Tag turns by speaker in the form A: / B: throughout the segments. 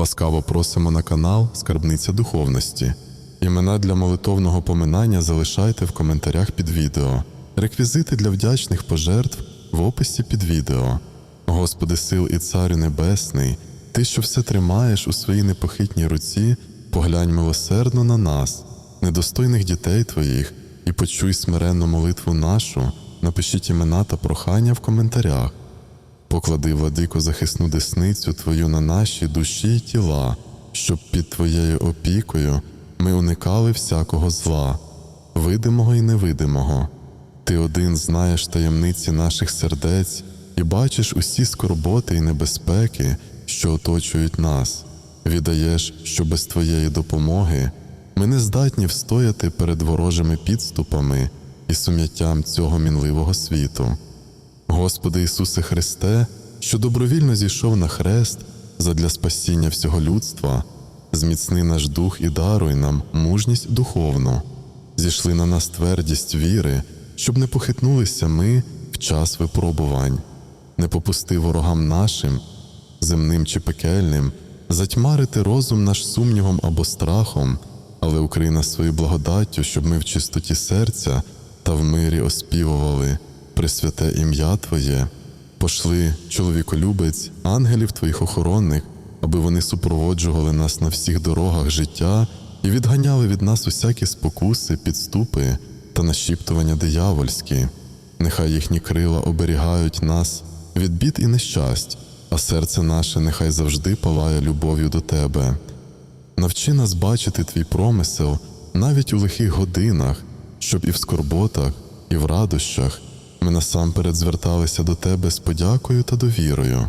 A: Ласкаво просимо на канал Скарбниця духовності. Імена для молитовного поминання залишайте в коментарях під відео. Реквізити для вдячних пожертв в описі під відео. Господи сил і Царю Небесний, Ти, що все тримаєш у своїй непохитній руці, поглянь милосердно на нас, недостойних дітей Твоїх, і почуй смиренну молитву нашу, напишіть імена та прохання в коментарях. Поклади, владико, захисну десницю Твою на наші душі й тіла, щоб під Твоєю опікою ми уникали всякого зла, видимого і невидимого. Ти один знаєш таємниці наших сердець і бачиш усі скорботи і небезпеки, що оточують нас, віддаєш, що без Твоєї допомоги ми не здатні встояти перед ворожими підступами і сум'яттям цього мінливого світу. Господи Ісусе Христе, що добровільно зійшов на хрест задля спасіння всього людства, зміцни наш дух і даруй нам мужність духовну, зійшли на нас твердість віри, щоб не похитнулися ми в час випробувань, не попусти ворогам нашим, земним чи пекельним, затьмарити розум наш сумнівом або страхом, але укрий нас свою благодаттю, щоб ми в чистоті серця та в мирі оспівували пресвяте ім'я Твоє, пошли, чоловіколюбець, ангелів Твоїх охоронних, аби вони супроводжували нас на всіх дорогах життя і відганяли від нас усякі спокуси, підступи та нашіптування диявольські. Нехай їхні крила оберігають нас від бід і нещасть, а серце наше нехай завжди палає любов'ю до Тебе. Навчи нас бачити твій промисел навіть у лихих годинах, щоб і в скорботах, і в радощах ми насамперед зверталися до Тебе з подякою та довірою.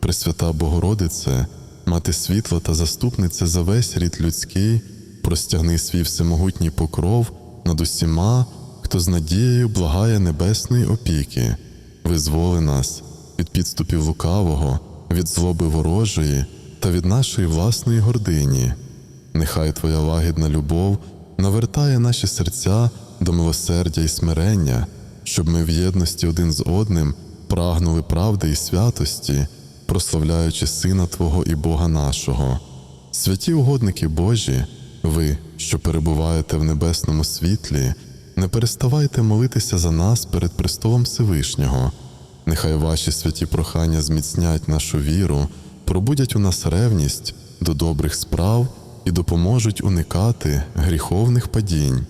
A: Пресвята Богородице, мати світла та заступниця за весь рід людський, простягни свій всемогутній покров над усіма, хто з надією благає небесної опіки, визволи нас від підступів лукавого, від злоби ворожої та від нашої власної гордині. Нехай Твоя лагідна любов навертає наші серця до милосердя і смирення, щоб ми в єдності один з одним прагнули правди і святості, прославляючи Сина Твого і Бога нашого. Святі угодники Божі, ви, що перебуваєте в небесному світлі, не переставайте молитися за нас перед престолом Всевишнього. Нехай ваші святі прохання зміцнять нашу віру, пробудять у нас ревність до добрих справ і допоможуть уникати гріховних падінь.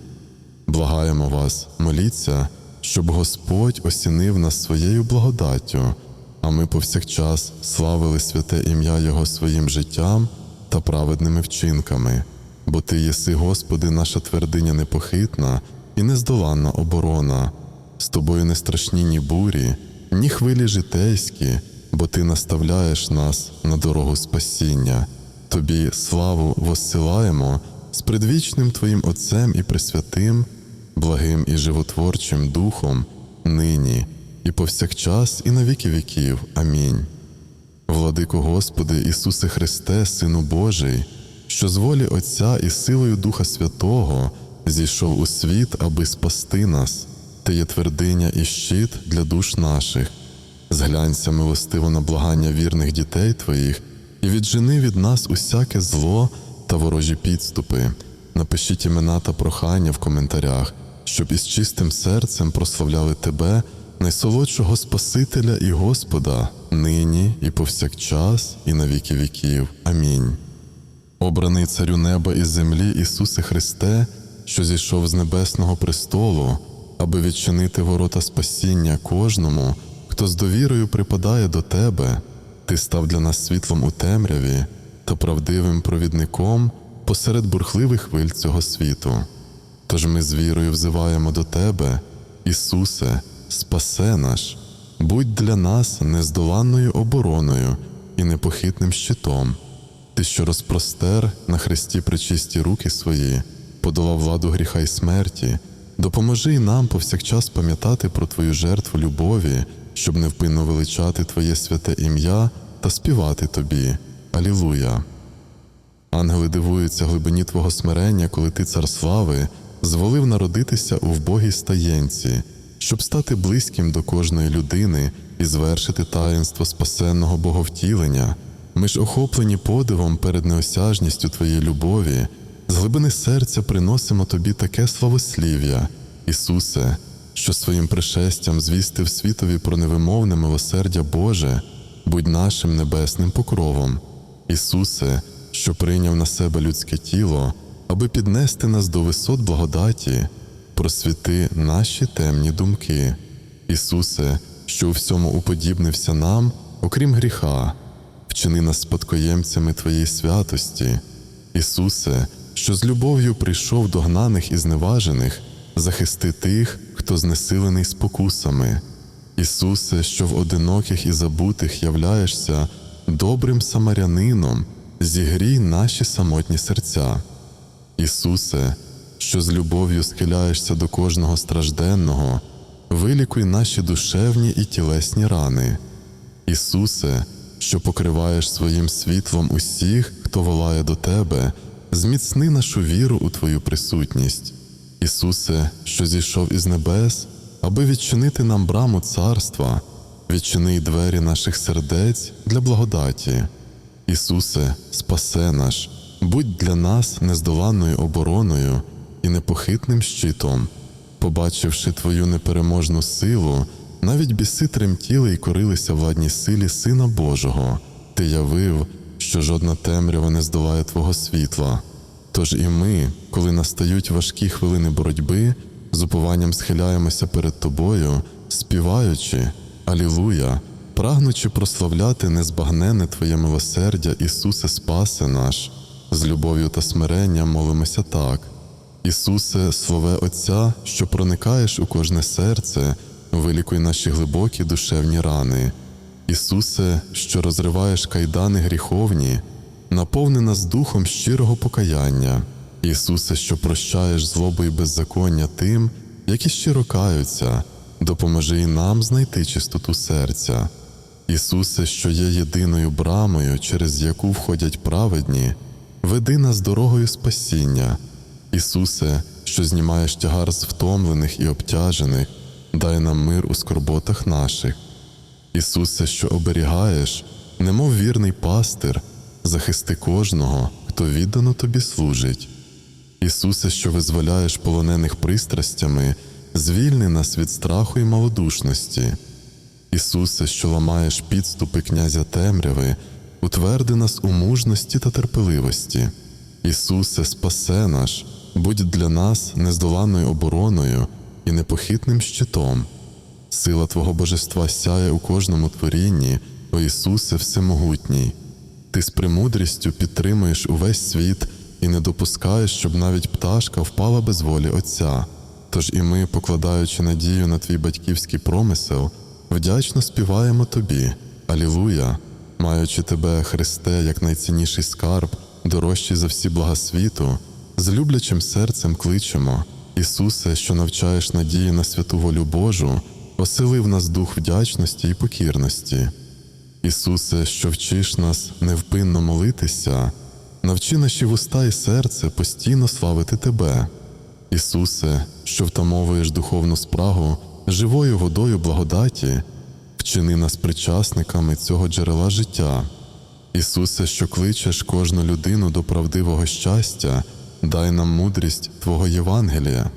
A: Благаємо вас, моліться, щоб Господь осінив нас своєю благодаттю, а ми повсякчас славили святе ім'я Його своїм життям та праведними вчинками, бо Ти єси, Господи, наша твердиня непохитна і нездоланна оборона, з тобою не страшні ні бурі, ні хвилі житейські, бо Ти наставляєш нас на дорогу спасіння. Тобі славу воссилаємо з предвічним Твоїм Отцем і Пресвятим, благим і животворчим Духом, нині і повсякчас, і на віки віків. Амінь. Владико Господи Ісусе Христе, Сину Божий, що з волі Отця і силою Духа Святого зійшов у світ, аби спасти нас, Ти є твердиня і щит для душ наших. Зглянься милостиво на благання вірних дітей Твоїх і віджени від нас усяке зло та ворожі підступи. Напишіть імена та прохання в коментарях, щоб із чистим серцем прославляли Тебе, найсолодшого Спасителя і Господа, нині і повсякчас, і на віки віків. Амінь. Обраний царю неба і землі Ісусе Христе, що зійшов з небесного престолу, аби відчинити ворота спасіння кожному, хто з довірою припадає до Тебе, Ти став для нас світлом у темряві та правдивим провідником посеред бурхливих хвиль цього світу. Тож ми з вірою взиваємо до Тебе, Ісусе, спасе наш, будь для нас нездоланною обороною і непохитним щитом. Ти, що розпростер на хресті причисті руки свої, подолав владу гріха й смерті, допоможи й нам повсякчас пам'ятати про Твою жертву любові, щоб невпинно величати Твоє святе ім'я та співати Тобі. Алілуя! Ангели дивуються глибині Твого смирення, коли Ти, цар слави, зволив народитися у вбогій стаєнці, щоб стати близьким до кожної людини і звершити таїнство спасенного боговтілення. Ми ж охоплені подивом перед неосяжністю Твоєї любові, з глибини серця приносимо Тобі таке славослів'я, Ісусе, що своїм пришестям звістив світові про невимовне милосердя Боже, будь нашим небесним покровом. Ісусе, що прийняв на себе людське тіло, аби піднести нас до висот благодаті, просвіти наші темні думки. Ісусе, що у всьому уподібнився нам, окрім гріха, вчини нас спадкоємцями Твоєї святості. Ісусе, що з любов'ю прийшов до гнаних і зневажених, захисти тих, хто знесилений спокусами. Ісусе, що в одиноких і забутих являєшся добрим самарянином, зігрій наші самотні серця. Ісусе, що з любов'ю схиляєшся до кожного стражденного, вилікуй наші душевні і тілесні рани. Ісусе, що покриваєш своїм світлом усіх, хто волає до Тебе, зміцни нашу віру у Твою присутність. Ісусе, що зійшов із небес, аби відчинити нам браму царства, відчини й двері наших сердець для благодаті. Ісусе, спасе наш, будь для нас нездоланною обороною і непохитним щитом. Побачивши Твою непереможну силу, навіть біси тремтіли і корилися владній силі Сина Божого. Ти явив, що жодна темрява не здолає Твого світла. Тож і ми, коли настають важкі хвилини боротьби, з упованням схиляємося перед Тобою, співаючи Алілуя, прагнучи прославляти незбагненне Твоє милосердя, Ісусе, Спасе наш, з любов'ю та смиренням молимося так. Ісусе, Слове Отця, що проникаєш у кожне серце, вилікуй наші глибокі душевні рани. Ісусе, що розриваєш кайдани гріховні, наповни нас духом щирого покаяння. Ісусе, що прощаєш злобу і беззаконня тим, які щиро каються, допоможи і нам знайти чистоту серця. Ісусе, що є єдиною брамою, через яку входять праведні, веди нас дорогою спасіння. Ісусе, що знімаєш тягар з втомлених і обтяжених, дай нам мир у скорботах наших. Ісусе, що оберігаєш, немов вірний пастир, захисти кожного, хто віддано тобі служить. Ісусе, що визволяєш полонених пристрастями, звільни нас від страху і малодушності. Ісусе, що ламаєш підступи князя темряви, утверди нас у мужності та терпеливості. Ісусе, спасе наш, будь для нас нездоланною обороною і непохитним щитом. Сила Твого Божества сяє у кожному творінні, о Ісусе Всемогутній. Ти з премудрістю підтримуєш увесь світ і не допускаєш, щоб навіть пташка впала без волі Отця. Тож і ми, покладаючи надію на твій батьківський промисел, вдячно співаємо Тобі, Алілуя, маючи Тебе, Христе, як найцінніший скарб, дорожчий за всі блага світу, з люблячим серцем кличемо, Ісусе, що навчаєш надії на святу волю Божу, осели в нас дух вдячності і покірності. Ісусе, що вчиш нас невпинно молитися, навчи наші вуста і серце постійно славити Тебе. Ісусе, що втамовуєш духовну спрагу живою водою благодаті, вчини нас причасниками цього джерела життя. Ісусе, що кличеш кожну людину до правдивого щастя, дай нам мудрість Твого Євангелія.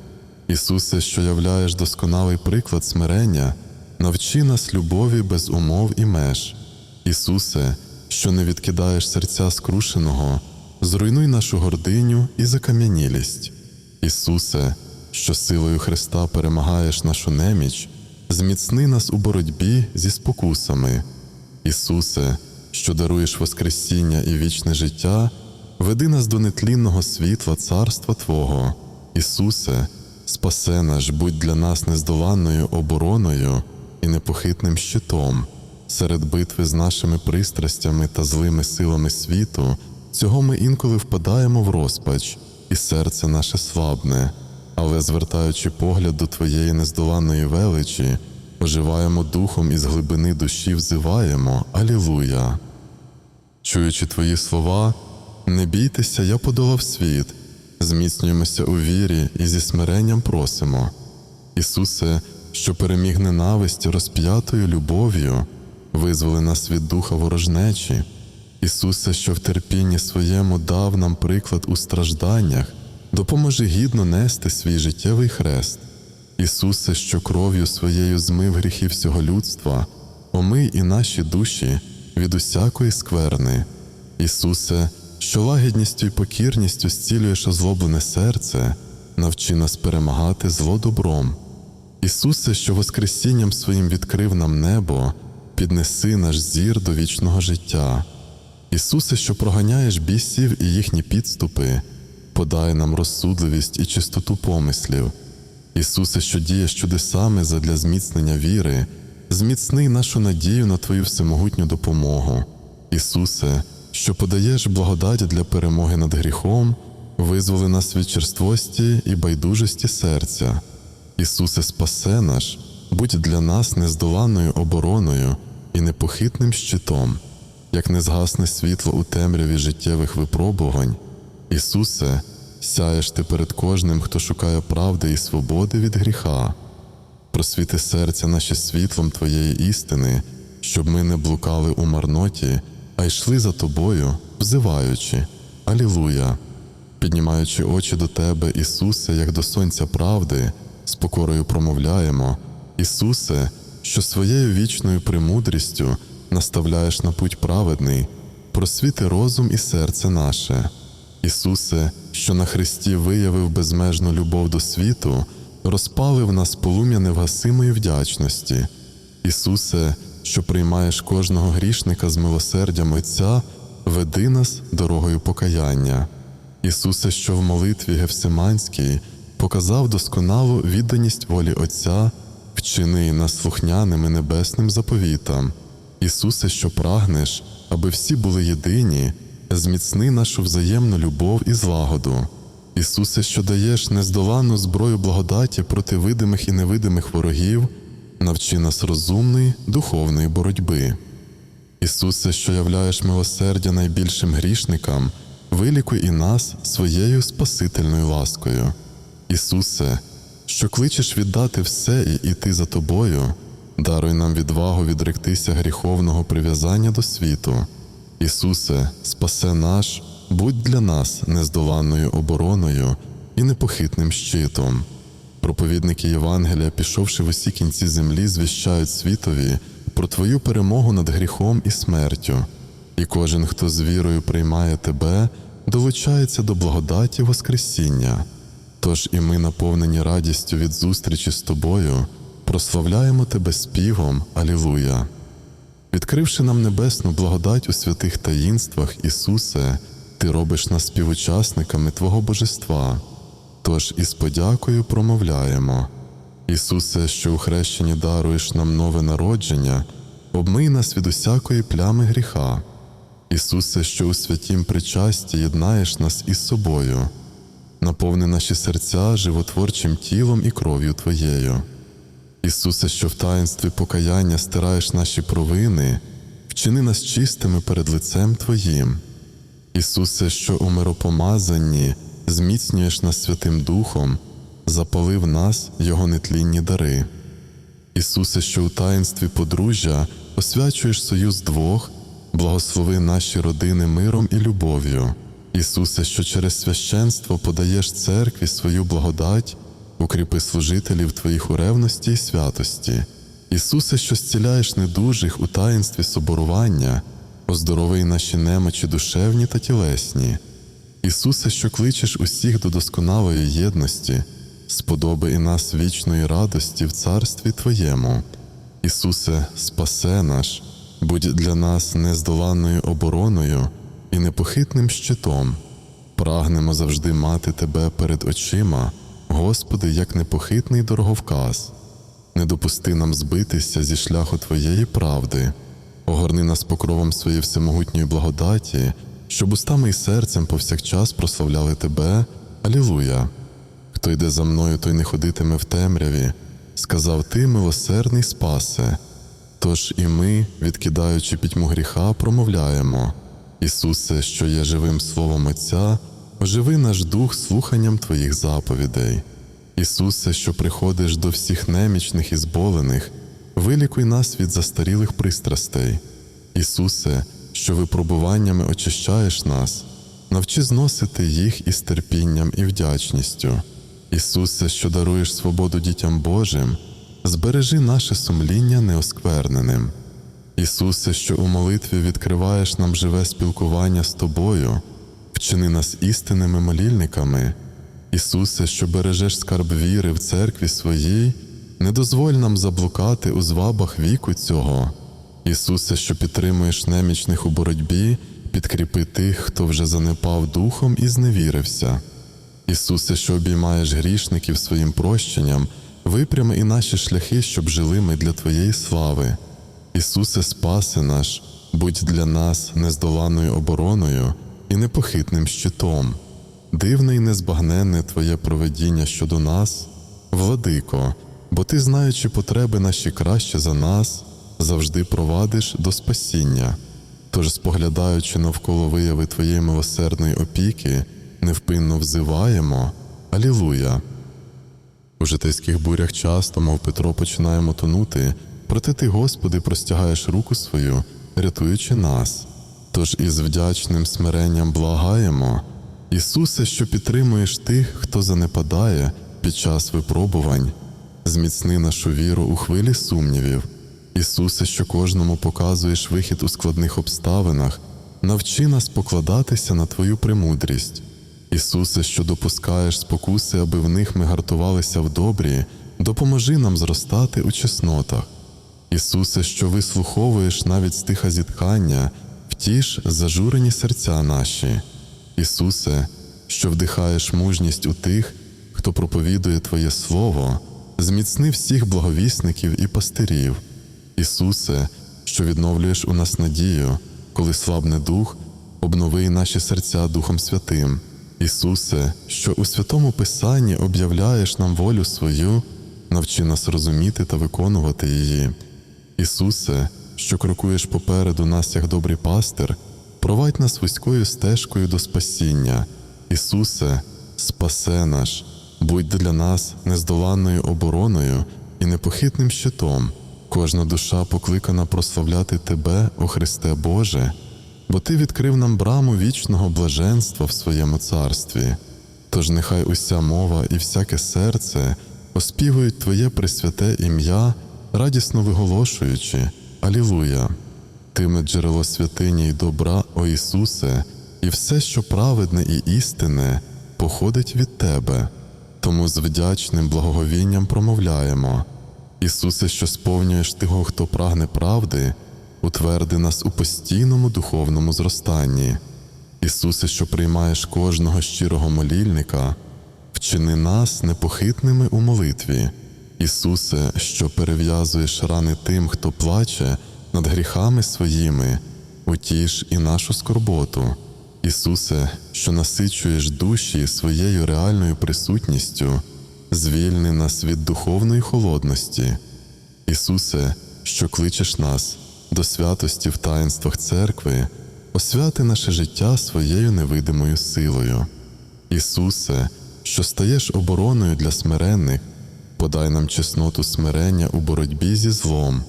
A: Ісусе, що являєш досконалий приклад смирення, навчи нас любові без умов і меж. Ісусе, що не відкидаєш серця скрушеного, зруйнуй нашу гординю і закам'янілість. Ісусе, що силою Христа перемагаєш нашу неміч, зміцни нас у боротьбі зі спокусами. Ісусе, що даруєш Воскресіння і вічне життя, веди нас до нетлінного світла Царства Твого. Ісусе, спасе наш, будь для нас нездоланною обороною і непохитним щитом. Серед битви з нашими пристрастями та злими силами світу, цього ми інколи впадаємо в розпач, і серце наше слабне, але, звертаючи погляд до Твоєї нездоланної величі, оживаємо духом і з глибини душі взиваємо Алілуя. Чуючи Твої слова, не бійтеся, я подолав світ, зміцнюємося у вірі і зі смиренням просимо. Ісусе, що переміг ненависть розп'ятою любов'ю, визволи нас від духа ворожнечі. Ісусе, що в терпінні своєму дав нам приклад у стражданнях, допоможи гідно нести свій життєвий хрест. Ісусе, що кров'ю своєю змив гріхи всього людства, омий і наші душі від усякої скверни. Ісусе, що лагідністю й покірністю зцілюєш озлоблене серце, навчи нас перемагати зло добром. Ісусе, що Воскресінням своїм відкрив нам небо, піднеси наш зір до вічного життя. Ісусе, що проганяєш бісів і їхні підступи, подай нам розсудливість і чистоту помислів. Ісусе, що дієш чудесами задля зміцнення віри, зміцни нашу надію на Твою всемогутню допомогу. Ісусе, що подаєш благодать для перемоги над гріхом, визволи нас від черствості і байдужості серця. Ісусе, спасе наш, будь для нас нездоланною обороною і непохитним щитом, як не згасне світло у темряві життєвих випробувань. Ісусе, сяєш ти перед кожним, хто шукає правди і свободи від гріха. Просвіти серця наші світлом Твоєї істини, щоб ми не блукали у марноті, а йшли за Тобою, взиваючи Алілуя, піднімаючи очі до Тебе, Ісусе, як до Сонця правди, з покорою промовляємо, Ісусе, що своєю вічною премудрістю наставляєш на путь праведний, просвіти розум і серце наше. Ісусе, що на Христі виявив безмежну любов до світу, розпалив нас полум'я невгасимої вдячності. Ісусе, що приймаєш кожного грішника з милосердям Отця, веди нас дорогою покаяння. Ісусе, що в молитві Гевсиманській показав досконалу відданість волі Отця, вчини нас слухняними небесним заповітам. Ісусе, що прагнеш, аби всі були єдині, зміцни нашу взаємну любов і злагоду. Ісусе, що даєш нездоланну зброю благодаті проти видимих і невидимих ворогів, навчи нас розумної духовної боротьби. Ісусе, що являєш милосердя найбільшим грішникам, вилікуй і нас своєю спасительною ласкою. Ісусе, що кличеш віддати все і іти за тобою, даруй нам відвагу відректися гріховного прив'язання до світу. Ісусе, спасе наш, будь для нас нездоланною обороною і непохитним щитом. Проповідники Євангелія, пішовши в усі кінці землі, звіщають світові про Твою перемогу над гріхом і смертю, і кожен, хто з вірою приймає Тебе, долучається до благодаті Воскресіння. Тож і ми, наповнені радістю від зустрічі з Тобою, прославляємо Тебе співом Алілуя. Відкривши нам небесну благодать у святих таїнствах, Ісусе, Ти робиш нас співучасниками Твого Божества. Тож із подякою промовляємо. Ісусе, що у хрещенні даруєш нам нове народження, обмий нас від усякої плями гріха. Ісусе, що у святім причасті єднаєш нас із собою, наповни наші серця животворчим тілом і кров'ю Твоєю. Ісусе, що в таїнстві покаяння стираєш наші провини, вчини нас чистими перед лицем Твоїм. Ісусе, що у миропомазанні зміцнюєш нас Святим Духом, запалив нас Його нетлінні дари. Ісусе, що у таїнстві подружжя освячуєш союз двох, благослови наші родини миром і любов'ю. Ісусе, що через священство подаєш церкві свою благодать, укріпи служителів Твоїх у ревності і святості. Ісусе, що зціляєш недужих у таїнстві соборування, оздоровий наші немочі душевні та тілесні. Ісусе, що кличеш усіх до досконалої єдності, сподоби і нас вічної радості в царстві Твоєму. Ісусе, спасе наш, будь для нас нездоланною обороною і непохитним щитом. Прагнемо завжди мати Тебе перед очима, Господи, як непохитний дороговказ. Не допусти нам збитися зі шляху Твоєї правди, огорни нас покровом своєї всемогутньої благодаті, щоб устами і серцем повсякчас прославляли Тебе. Алілуя! Хто йде за мною, той не ходитиме в темряві, сказав ти, милосердний спасе. Тож і ми, відкидаючи пітьму гріха, промовляємо: Ісусе, що є живим Словом Отця, оживи наш дух слуханням Твоїх заповідей. Ісусе, що приходиш до всіх немічних і зболених, вилікуй нас від застарілих пристрастей. Ісусе, що випробуваннями очищаєш нас, навчи зносити їх із терпінням і вдячністю. Ісусе, що даруєш свободу дітям Божим, збережи наше сумління неоскверненим. Ісусе, що у молитві відкриваєш нам живе спілкування з Тобою, вчини нас істинними молільниками. Ісусе, що бережеш скарб віри в церкві своїй, не дозволь нам заблукати у звабах віку цього. Ісусе, що підтримуєш немічних у боротьбі, підкріпи тих, хто вже занепав духом і зневірився. Ісусе, що обіймаєш грішників своїм прощенням, випрями і наші шляхи, щоб жили ми для Твоєї слави. Ісусе, спаси наш, будь для нас нездоланною обороною і непохитним щитом. Дивне і незбагненне Твоє проведіння щодо нас, владико, бо Ти, знаючи потреби наші краще за нас, завжди провадиш до спасіння. Тож, споглядаючи навколо вияви Твоєї милосердної опіки, невпинно взиваємо Алілуя. У житейських бурях часто, мов Петро, починаємо тонути, проте ти, Господи, простягаєш руку свою, рятуючи нас. Тож із вдячним смиренням благаємо, Ісусе, що підтримуєш тих, хто занепадає під час випробувань, зміцни нашу віру у хвилі сумнівів. Ісусе, що кожному показуєш вихід у складних обставинах, навчи нас покладатися на Твою премудрість. Ісусе, що допускаєш спокуси, аби в них ми гартувалися в добрі, допоможи нам зростати у чеснотах. Ісусе, що вислуховуєш навіть стиха зітхання, втіш зажурені серця наші. Ісусе, що вдихаєш мужність у тих, хто проповідує Твоє Слово, зміцни всіх благовісників і пастирів. Ісусе, що відновлюєш у нас надію, коли слабне дух, обнови наші серця Духом Святим. Ісусе, що у святому Писанні об'являєш нам волю свою, навчи нас розуміти та виконувати її. Ісусе, що крокуєш попереду нас як добрий пастир, провадь нас вузькою стежкою до спасіння. Ісусе, спасе наш, будь для нас нездоланною обороною і непохитним щитом. Кожна душа покликана прославляти Тебе, о Христе Боже, бо Ти відкрив нам браму вічного блаженства в своєму царстві. Тож нехай уся мова і всяке серце оспівують Твоє пресвяте ім'я, радісно виголошуючи Алілуя! Ти ми джерело святині й добра, о Ісусе, і все, що праведне і істинне, походить від Тебе. Тому з вдячним благоговінням промовляємо. Ісусе, що сповнюєш того, хто прагне правди, утверди нас у постійному духовному зростанні. Ісусе, що приймаєш кожного щирого молільника, вчини нас непохитними у молитві. Ісусе, що перев'язуєш рани тим, хто плаче над гріхами своїми, утіш і нашу скорботу. Ісусе, що насичуєш душі своєю реальною присутністю, звільни нас від духовної холодності. Ісусе, що кличеш нас до святості в таїнствах церкви, освяти наше життя своєю невидимою силою. Ісусе, що стаєш обороною для смиренних, подай нам чесноту смирення у боротьбі зі злом.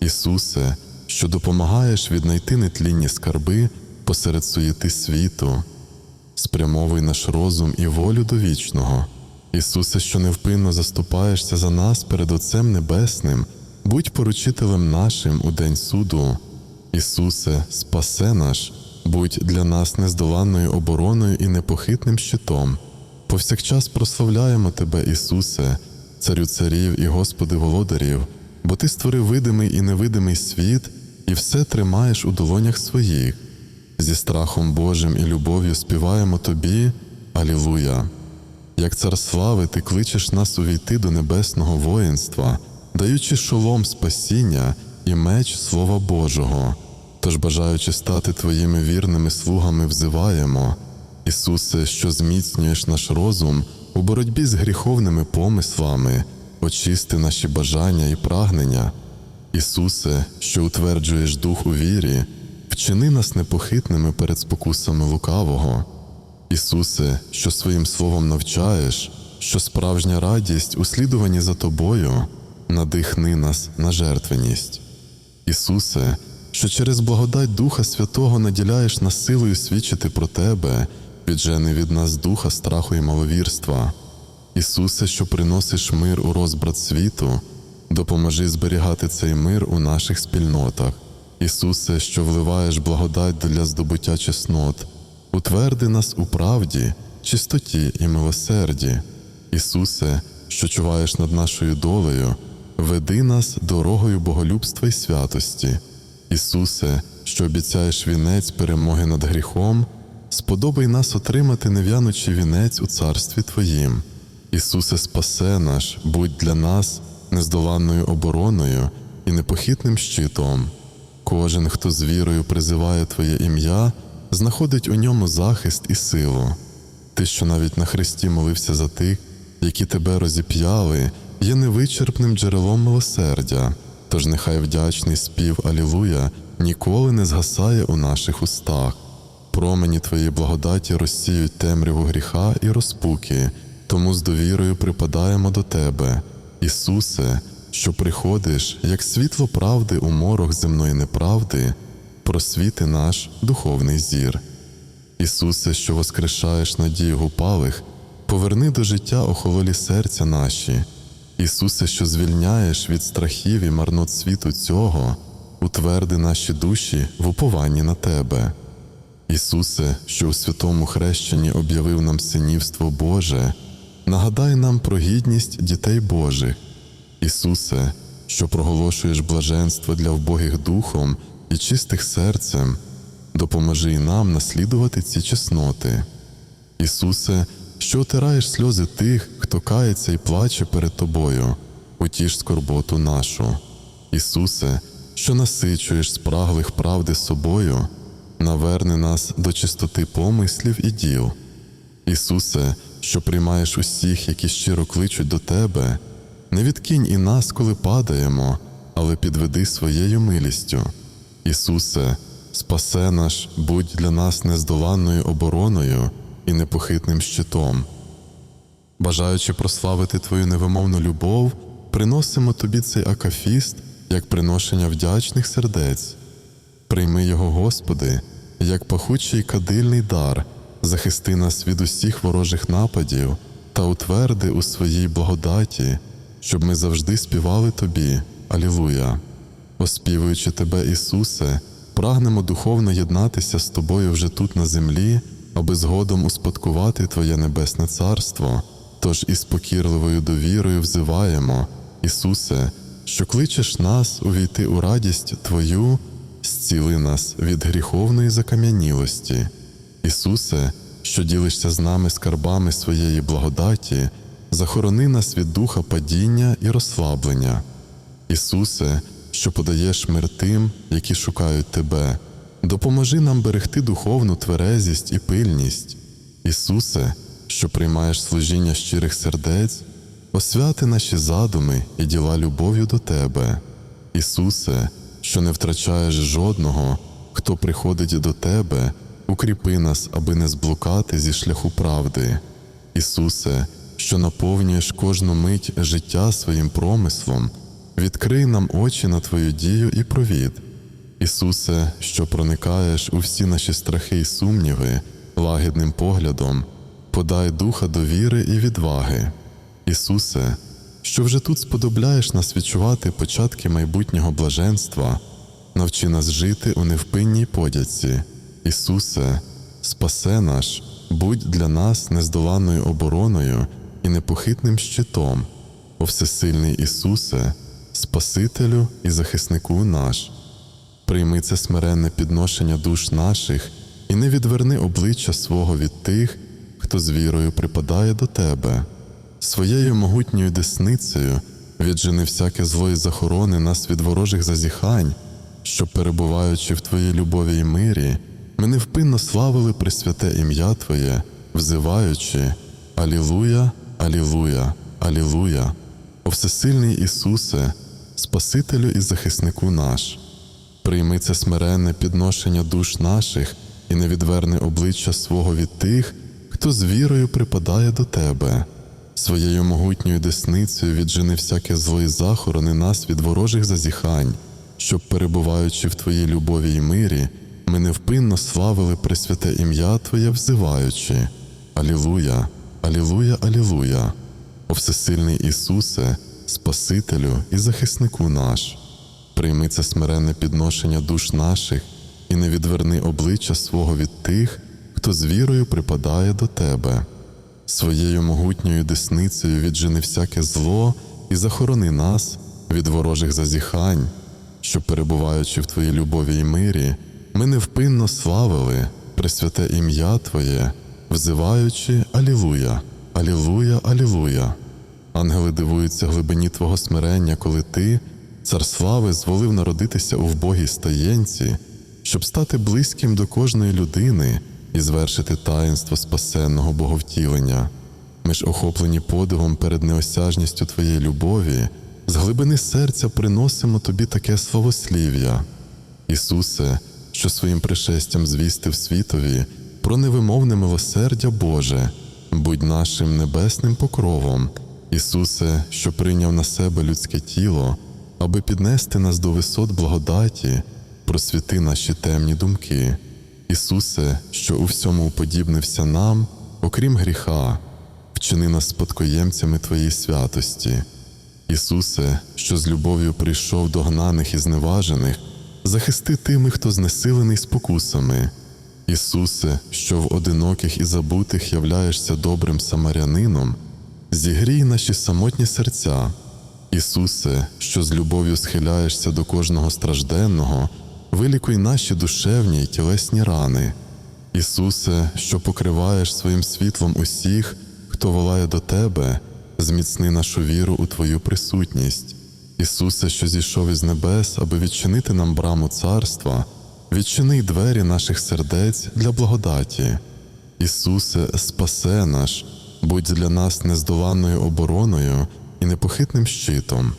A: Ісусе, що допомагаєш віднайти нетлінні скарби посеред суєти світу, спрямовуй наш розум і волю до вічного. Ісусе, що невпинно заступаєшся за нас перед Отцем Небесним, будь поручителем нашим у день суду. Ісусе, спасе наш, будь для нас нездоланною обороною і непохитним щитом. Повсякчас прославляємо Тебе, Ісусе, Царю царів і Господи володарів, бо Ти створив видимий і невидимий світ, і все тримаєш у долонях своїх. Зі страхом Божим і любов'ю співаємо Тобі, Алілуя! Як цар слави, ти кличеш нас увійти до небесного воїнства, даючи шолом спасіння і меч Слова Божого. Тож, бажаючи стати твоїми вірними слугами, взиваємо, Ісусе, що зміцнюєш наш розум у боротьбі з гріховними помислами, очисти наші бажання і прагнення. Ісусе, що утверджуєш дух у вірі, вчини нас непохитними перед спокусами лукавого. Ісусе, що своїм словом навчаєш, що справжня радість у слідуванні за тобою, надихни нас на жертвеність. Ісусе, що через благодать Духа Святого наділяєш нас силою свідчити про Тебе, віджени від нас духа страху і маловірства. Ісусе, що приносиш мир у розбрат світу, допоможи зберігати цей мир у наших спільнотах. Ісусе, що вливаєш благодать для здобуття чеснот, утверди нас у правді, чистоті і милосерді. Ісусе, що чуваєш над нашою долею, веди нас дорогою боголюбства і святості. Ісусе, що обіцяєш вінець перемоги над гріхом, сподобай нас отримати нев'янучий вінець у царстві Твоїм. Ісусе, спасе наш, будь для нас нездоланною обороною і непохитним щитом. Кожен, хто з вірою призиває Твоє ім'я, знаходить у ньому захист і силу. Ти, що навіть на хресті молився за тих, які тебе розіп'яли, є невичерпним джерелом милосердя. Тож нехай вдячний спів Алілуя ніколи не згасає у наших устах. Промені Твоєї благодаті розсіють темряву гріха і розпуки, тому з довірою припадаємо до Тебе, Ісусе, що приходиш, як світло правди у морок земної неправди, просвіти наш духовний зір. Ісусе, що воскрешаєш надію гупалих, поверни до життя охололі серця наші. Ісусе, що звільняєш від страхів і марнот світу цього, утверди наші душі в упованні на Тебе. Ісусе, що у святому хрещенні об'явив нам синівство Боже, нагадай нам про гідність дітей Божих. Ісусе, що проголошуєш блаженство для вбогих духом і чистих серцем, допоможи й нам наслідувати ці чесноти. Ісусе, що отираєш сльози тих, хто кається і плаче перед Тобою, утіш скорботу нашу. Ісусе, що насичуєш спраглих правди собою, наверни нас до чистоти помислів і діл. Ісусе, що приймаєш усіх, які щиро кличуть до Тебе, не відкинь і нас, коли падаємо, але підведи своєю милістю. Ісусе, спасе наш, будь для нас нездоланною обороною і непохитним щитом. Бажаючи прославити Твою невимовну любов, приносимо Тобі цей акафіст як приношення вдячних сердець. Прийми його, Господи, як пахучий кадильний дар, захисти нас від усіх ворожих нападів та утверди у своїй благодаті, щоб ми завжди співали Тобі. Алілуя! Оспівуючи Тебе, Ісусе, прагнемо духовно єднатися з Тобою вже тут на землі, аби згодом успадкувати Твоє Небесне Царство. Тож із покірливою довірою взиваємо, Ісусе, що кличеш нас увійти у радість Твою, зціли нас від гріховної закам'янілості. Ісусе, що ділишся з нами скарбами своєї благодаті, захорони нас від духа падіння і розслаблення. Ісусе, що подаєш мир тим, які шукають Тебе, допоможи нам берегти духовну тверезість і пильність. Ісусе, що приймаєш служіння щирих сердець, освяти наші задуми і діла любов'ю до Тебе. Ісусе, що не втрачаєш жодного, хто приходить до Тебе, укріпи нас, аби не зблукати зі шляху правди. Ісусе, що наповнюєш кожну мить життя своїм промислом, відкрий нам очі на Твою дію і провід. Ісусе, що проникаєш у всі наші страхи і сумніви, лагідним поглядом, подай духа довіри і відваги. Ісусе, що вже тут сподобляєш нас відчувати початки майбутнього блаженства, навчи нас жити у невпинній подяці. Ісусе, спасе наш, будь для нас нездоланною обороною і непохитним щитом, о всесильний Ісусе, Спасителю і захиснику наш. Прийми це смиренне підношення душ наших і не відверни обличчя свого від тих, хто з вірою припадає до Тебе. Своєю могутньою десницею віджени всяке зло і захорони нас від ворожих зазіхань, щоб, перебуваючи в Твоїй любові і мирі, ми невпинно славили Пресвяте ім'я Твоє, взиваючи Алілуя, Алілуя, Алілуя, о всесильний Ісусе, Спасителю і захиснику наш. Прийми це смиренне підношення душ наших і не відверни обличчя свого від тих, хто з вірою припадає до Тебе. Своєю могутньою десницею віджени всяке зло захорони нас від ворожих зазіхань, щоб, перебуваючи в Твоїй любові й мирі, ми невпинно славили Пресвяте ім'я Твоє, взиваючи. Алілуя, Алілуя, Алілуя. О всесильний Ісусе, Спасителю і захиснику наш, прийми це смиренне підношення душ наших і не відверни обличчя свого від тих, хто з вірою припадає до Тебе. Своєю могутньою десницею віджени всяке зло і захорони нас від ворожих зазіхань, що, перебуваючи в Твоїй любові й мирі, ми невпинно славили Пресвяте ім'я Твоє, взиваючи Алілуя, Алілуя, Алілуя. Ангели дивуються глибині Твого смирення, коли Ти, цар слави, зволив народитися у вбогій стаєнці, щоб стати близьким до кожної людини і звершити таїнство спасенного боговтілення. Ми ж охоплені подивом перед неосяжністю Твоєї любові, з глибини серця приносимо Тобі таке словослів'я. Ісусе, що своїм пришестям звістив світові про невимовне милосердя Боже, будь нашим небесним покровом, Ісусе, що прийняв на себе людське тіло, аби піднести нас до висот благодаті, просвіти наші темні думки. Ісусе, що у всьому уподібнився нам, окрім гріха, вчини нас спадкоємцями Твоєї святості. Ісусе, що з любов'ю прийшов до гнаних і зневажених, захисти тими, хто знесилений спокусами. Ісусе, що в одиноких і забутих являєшся добрим самарянином, зігрій наші самотні серця. Ісусе, що з любов'ю схиляєшся до кожного стражденного, вилікуй наші душевні й тілесні рани. Ісусе, що покриваєш своїм світлом усіх, хто волає до Тебе, зміцни нашу віру у Твою присутність. Ісусе, що зійшов із небес, аби відчинити нам браму царства, відчини двері наших сердець для благодаті. Ісусе, спасе наш, будь для нас нездоланною обороною і непохитним щитом,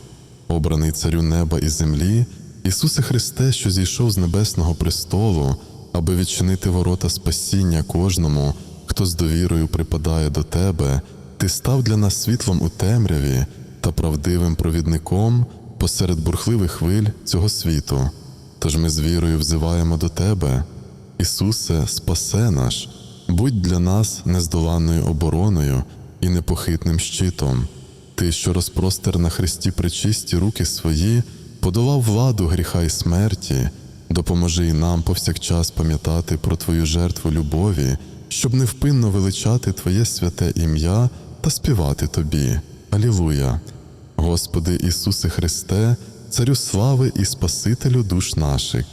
A: обраний царю неба і землі, Ісусе Христе, що зійшов з небесного престолу, аби відчинити ворота спасіння кожному, хто з довірою припадає до Тебе, Ти став для нас світлом у темряві та правдивим провідником посеред бурхливих хвиль цього світу. Тож ми з вірою взиваємо до Тебе. Ісусе, спасе наш, будь для нас нездоланною обороною і непохитним щитом. Ти, що розпростер на Христі причисті руки свої, подолав владу гріха і смерті, допоможи й нам повсякчас пам'ятати про Твою жертву любові, щоб невпинно величати Твоє святе ім'я та співати Тобі. Алілуя! Господи Ісусе Христе, Царю слави і Спасителю душ наших.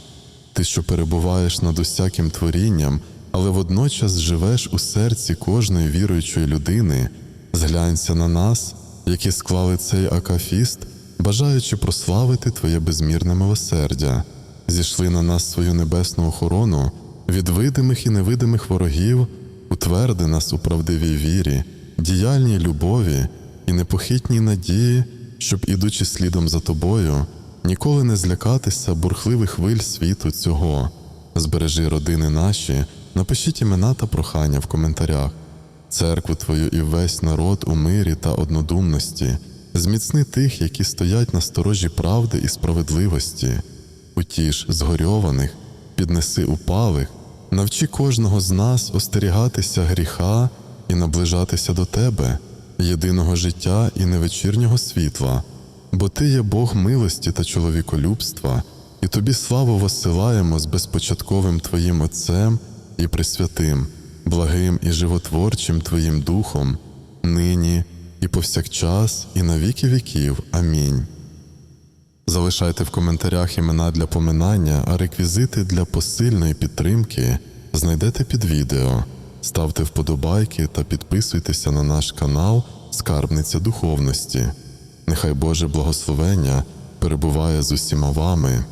A: Ти, що перебуваєш над усяким творінням, але водночас живеш у серці кожної віруючої людини, зглянься на нас, які склали цей акафіст, бажаючи прославити Твоє безмірне милосердя, зійшли на нас свою небесну охорону від видимих і невидимих ворогів, утверди нас у правдивій вірі, діяльній любові і непохитній надії, щоб, ідучи слідом за тобою, ніколи не злякатися бурхливих хвиль світу цього. Збережи родини наші, напишіть імена та прохання в коментарях. Церкву Твою і весь народ у мирі та однодумності, зміцни тих, які стоять на сторожі правди і справедливості, утіш згорьованих, піднеси упалих, навчи кожного з нас остерігатися гріха і наближатися до Тебе, єдиного життя і невечірнього світла, бо Ти є Бог милості та чоловіколюбства, і Тобі славу воссилаємо з безпочатковим Твоїм Отцем і Пресвятим, благим і животворчим Твоїм Духом, нині і повсякчас, і на віки віків. Амінь. Залишайте в коментарях імена для поминання, а реквізити для посильної підтримки знайдете під відео. Ставте вподобайки та підписуйтеся на наш канал Скарбниця Духовності. Нехай Боже благословення перебуває з усіма вами.